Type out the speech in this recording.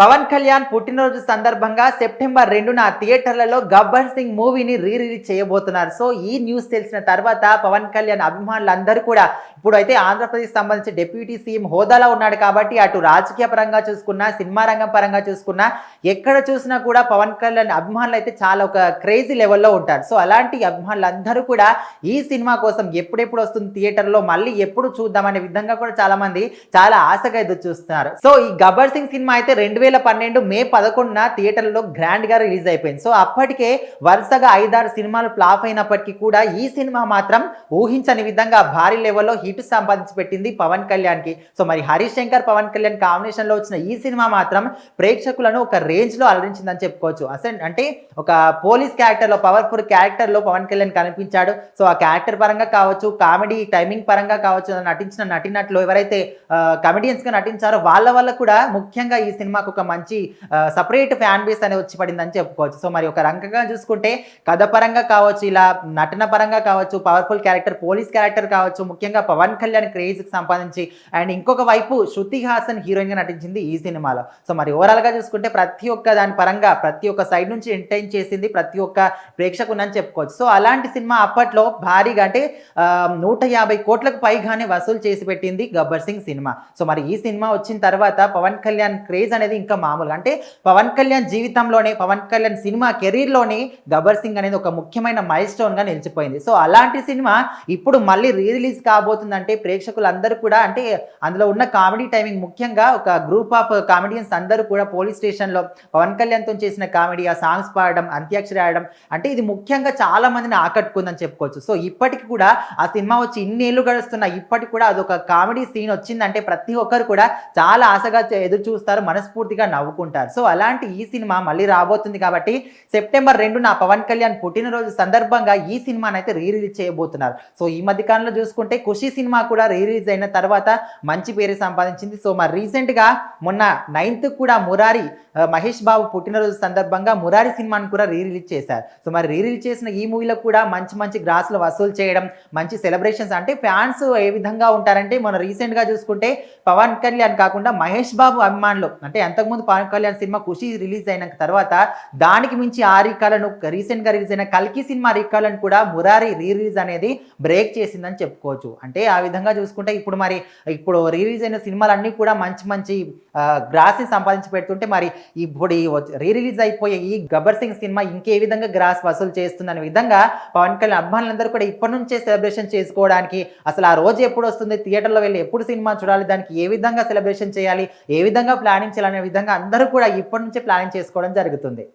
పవన్ కళ్యాణ్ పుట్టినరోజు సందర్భంగా సెప్టెంబర్ రెండున థియేటర్లలో గబ్బర్ సింగ్ మూవీని రీ రిలీజ్ చేయబోతున్నారు. సో ఈ న్యూస్ తెలిసిన తర్వాత పవన్ కళ్యాణ్ అభిమానులందరూ కూడా ఇప్పుడు అయితే ఆంధ్రప్రదేశ్ సంబంధించి డిప్యూటీ సీఎం హోదాలో ఉన్నాడు కాబట్టి అటు రాజకీయ పరంగా చూసుకున్నా సినిమా రంగం పరంగా చూసుకున్నా ఎక్కడ చూసినా కూడా పవన్ కళ్యాణ్ అభిమానులు అయితే చాలా ఒక క్రేజీ లెవెల్లో ఉంటారు. సో అలాంటి అభిమానులందరూ కూడా ఈ సినిమా కోసం ఎప్పుడెప్పుడు వస్తుంది థియేటర్లో మళ్ళీ ఎప్పుడు చూద్దామనే విధంగా కూడా చాలా మంది చాలా ఆశగా ఎదురు చూస్తున్నారు. సో ఈ గబ్బర్ సింగ్ సినిమా అయితే రెండు వేల పన్నెండు మే పదకొండున థియేటర్లో గ్రాండ్గా రిలీజ్ అయిపోయింది. సో అప్పటికే వరుసగా ఐదారు సినిమాలు ఫ్లాప్ అయినప్పటికీ కూడా ఈ సినిమా మాత్రం ఊహించని విధంగా భారీ లెవెల్లో హిట్ సంపాదించి పెట్టింది పవన్ కళ్యాణ్కి సో మరి హరీష్ శంకర్ పవన్ కళ్యాణ్ కాంబినేషన్లో వచ్చిన ఈ సినిమా మాత్రం ప్రేక్షకులను ఒక రేంజ్లో అలరించిందని చెప్పుకోవచ్చు. అసలు అంటే ఒక పోలీస్ క్యారెక్టర్లో పవర్ఫుల్ క్యారెక్టర్లో పవన్ కళ్యాణ్ కనిపించాడు. సో ఆ క్యారెక్టర్ పరంగా కావచ్చు కామెడీ టైమింగ్ పరంగా కావచ్చు నటించిన నటినట్లు ఎవరైతే కమెడియన్స్గా నటించారో వాళ్ళ వల్ల కూడా ముఖ్యంగా ఈ సినిమాకు ఒక మంచి సపరేట్ ఫ్యాన్ బేస్ అనేది వచ్చి పడిందని చెప్పుకోవచ్చు. సో మరి ఒక రంగంగా చూసుకుంటే కథ పరంగా కావచ్చు ఇలా నటన పరంగా కావచ్చు పవర్ఫుల్ క్యారెక్టర్ పోలీస్ క్యారెక్టర్ కావచ్చు ముఖ్యంగా పవన్ కళ్యాణ్ క్రేజ్ సంపాదించి అండ్ ఇంకొక వైపు శృతి హాసన్ హీరోయిన్గా నటించింది ఈ సినిమాలో. సో మరి ఓవరాల్గా చూసుకుంటే ప్రతి ఒక్క దాని పరంగా ప్రతి ఒక్క సైడ్ నుంచి ఎంటైన్ చేసింది ప్రతి ఒక్క ప్రేక్షకునని చెప్పుకోవచ్చు. సో అలాంటి సినిమా అప్పట్లో భారీగా అంటే నూట యాభై కోట్లకు పైగానే వసూలు చేసి పెట్టింది గబ్బర్ సింగ్ సినిమా. సో మరి ఈ సినిమా వచ్చిన తర్వాత పవన్ కళ్యాణ్ క్రేజ్ అనేది ఇంకా మామూలు. అంటే పవన్ కళ్యాణ్ జీవితంలోనే పవన్ కళ్యాణ్ సినిమా కెరీర్లోనే గబ్బర్ సింగ్ అనేది ఒక ముఖ్యమైన మైల్ స్టోన్గా నిలిచిపోయింది. సో అలాంటి సినిమా ఇప్పుడు మళ్ళీ రీరిలీజ్ కాబోతుందంటే ప్రేక్షకులందరూ కూడా అంటే అందులో ఉన్న కామెడీ టైమింగ్ ముఖ్యంగా ఒక గ్రూప్ ఆఫ్ కామెడియన్స్ అందరూ కూడా పోలీస్ స్టేషన్లో పవన్ కళ్యాణ్తో చేసిన కామెడీ ఆ సాంగ్స్ పాడడం అంత్యాక్షరి ఆడడం అంటే ఇది ముఖ్యంగా చాలా మందిని ఆకట్టుకుందని చెప్పుకోవచ్చు. సో ఇప్పటికి కూడా ఆ సినిమా వచ్చి ఇన్నేళ్ళు గడుస్తున్నా ఇప్పటికి కూడా అదొక కామెడీ సీన్ వచ్చిందంటే ప్రతి ఒక్కరు కూడా చాలా ఆశగా ఎదురు చూస్తారు మనస్ఫూర్తిగా నవ్వుకుంటారు. సో అలాంటి ఈ సినిమా మళ్ళీ రాబోతుంది కాబట్టి సెప్టెంబర్ రెండున పవన్ కళ్యాణ్ పుట్టినరోజు సందర్భంగా ఈ సినిమాని అయితే రీ రిలీజ్ చేయబోతున్నారు. సో ఈ మధ్య కాలంలో చూసుకుంటే ఖుషి సినిమా కూడా రీ రిలీజ్ అయిన తర్వాత మంచి పేరు సంపాదించింది. సో మరి రీసెంట్గా మొన్న నైన్త్ కూడా మురారి మహేష్ బాబు పుట్టినరోజు సందర్భంగా మురారి సినిమాని కూడా రీ రిలీజ్ చేశారు. సో మరి రీ రిలీజ్ చేసిన ఈ మూవీలో కూడా మంచి మంచి గ్రాసులు వసూలు చేయడం మంచి సెలబ్రేషన్స్ అంటే ఫ్యాన్స్ ఏ విధంగా ఉంటారంటే మన రీసెంట్గా చూసుకుంటే పవన్ కళ్యాణ్ కాకుండా మహేష్ బాబు అభిమానులు అంటే ఇంతకుముందు పవన్ కళ్యాణ్ సినిమా ఖుషి రిలీజ్ అయిన తర్వాత దానికి మించి ఆ రీకాలను రీసెంట్గా రిలీజ్ అయిన కల్కి సినిమా రీకాలను కూడా మురారి రీ రిలీజ్ అనేది బ్రేక్ చేసిందని చెప్పుకోవచ్చు. అంటే ఆ విధంగా చూసుకుంటే ఇప్పుడు మరి ఇప్పుడు రిలీజ్ అయిన సినిమాలన్నీ కూడా మంచి మంచి గ్రాస్ సంపాదించి పెడుతుంటే మరి ఇప్పుడు ఈ రీ రిలీజ్ అయిపోయే ఈ గబ్బర్ సింగ్ సినిమా ఇంకే విధంగా గ్రాస్ వసూలు చేస్తుందనే విధంగా పవన్ కళ్యాణ్ అభిమానులందరూ కూడా ఇప్పటి నుంచే సెలబ్రేషన్ చేసుకోవడానికి అసలు ఆ రోజు ఎప్పుడు వస్తుంది? థియేటర్లో వెళ్ళి ఎప్పుడు సినిమా చూడాలి? దానికి ఏ విధంగా సెలబ్రేషన్ చేయాలి? ఏ విధంగా ప్లానింగ్ చేయాలనే విధంగా అందరూ కూడా ఇప్పటి నుంచే ప్లానింగ్ చేసుకోవడం జరుగుతుంది.